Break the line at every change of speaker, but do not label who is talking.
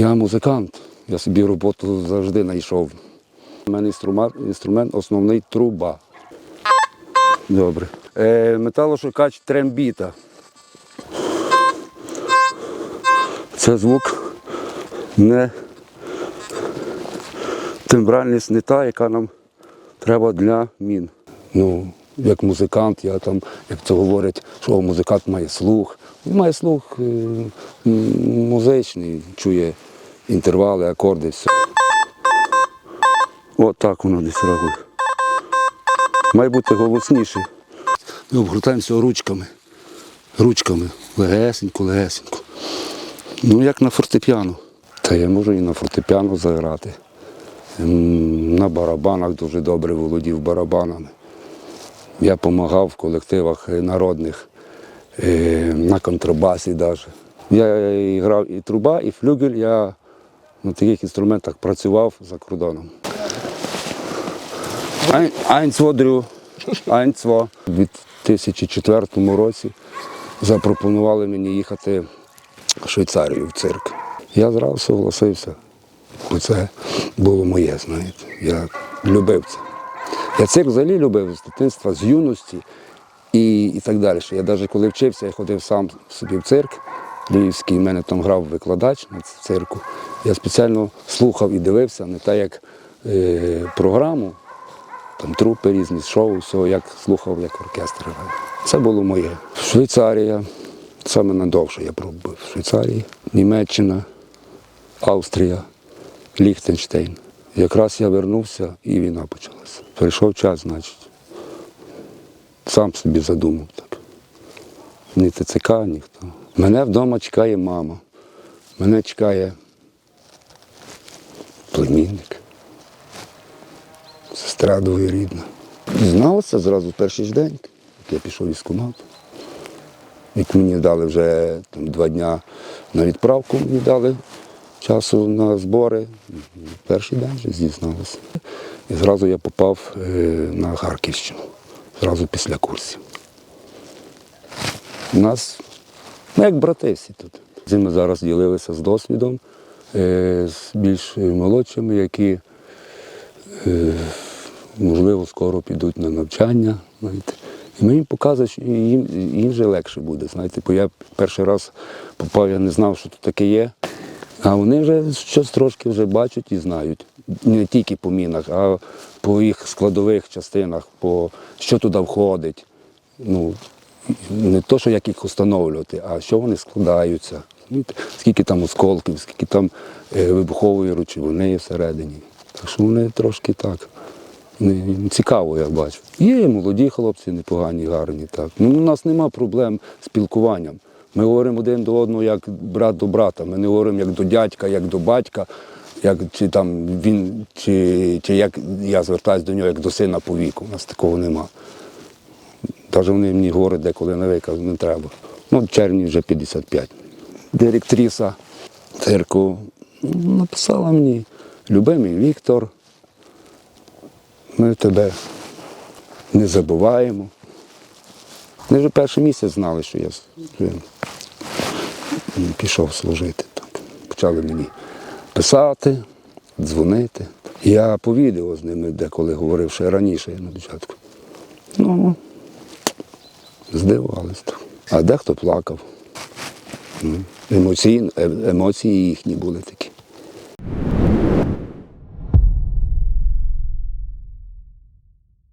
Я музикант, я собі роботу завжди знайшов. У мене інструмент, інструмент основний труба. Добре. Е, металошукач трембіта. Це звук не тембральність не та, яка нам треба для мін. Ну, як музикант, я там, як це говорять, що музикант має слух. Він має слух е, музичний, чує інтервали, акорди, все. От воно десь реагує. Має бути голосніше. Ми обгортаємося ручками. Ручками. Легесенько, легесенько. Ну, як на фортепіано. Та я можу і на фортепіано заграти. На барабанах дуже добре володів барабанами. Я допомагав в колективах е, народних, е, на контрабасі навіть. Я і грав і труба, і флюгель. Я на таких інструментах працював за кордоном. Айн- Айнцво дрю, айнцво. У 2004 році запропонували мені їхати в Швейцарію в цирк. Я зразу согласився. Це було моє, знаєте. Я любив це. Я цирк взагалі любив з дитинства, з юності і, і так далі. Я навіть коли вчився, я ходив сам собі в цирк львівський, в мене там грав викладач на цирку. Я спеціально слухав і дивився не так, як е, програму, там трупи різні, шоу, все, як слухав, як оркестр. Це було моє. Швейцарія, саме надовше я пробував. В Швейцарії, Німеччина, Австрія, Ліхтенштейн. Якраз я вернувся і війна почалася. Прийшов час, значить. Сам собі задумав так. Ні ТЦК, ніхто. Мене вдома чекає мама. Мене чекає племінник, сестра двоюрідна. Дізнався зразу перший ж день, як я пішов в військкомат. Як мені дали вже там, два дня на відправку, мені дали часу на збори. Перший день вже зізналися. І зразу я попав е, на Харківщину, зразу після курсів. У нас, ну як брати всі тут. Ми зараз ділилися з досвідом, з більш молодшими, які, е, можливо, скоро підуть на навчання. Знаєте. І ми їм показуємо, що їм, їм вже легше буде. Знаєте, бо я перший раз попав, я не знав, що тут таке є. А вони вже щось трошки вже бачать і знають. Не тільки по мінах, а по їх складових частинах, по що туди входить. Ну, не то, що як їх встановлювати, а що вони складаються. Розумієте? Скільки там осколків, скільки там е, вибухової речовини всередині. Так що вони трошки так. Не, цікаво, я бачу. Є молоді хлопці, непогані, гарні. Так. Ну, у нас нема проблем з спілкуванням. Ми говоримо один до одного як брат до брата. Ми не говоримо як до дядька, як до батька, як чи там він, чи, чи як я звертаюся до нього як до сина по віку. У нас такого нема. Навіть вони мені говорять деколи на виказ не треба. Ну, червні вже 55. Директриса ну, написала мені, любимий Віктор, ми тебе не забуваємо. Ми вже перший місяць знали, що я пішов служити. Почали мені писати, дзвонити. Я по відео з ними деколи говорив ще раніше на початку. Ну, здивувались. так. А дехто плакав. Емоційно, е, емоції їхні були такі.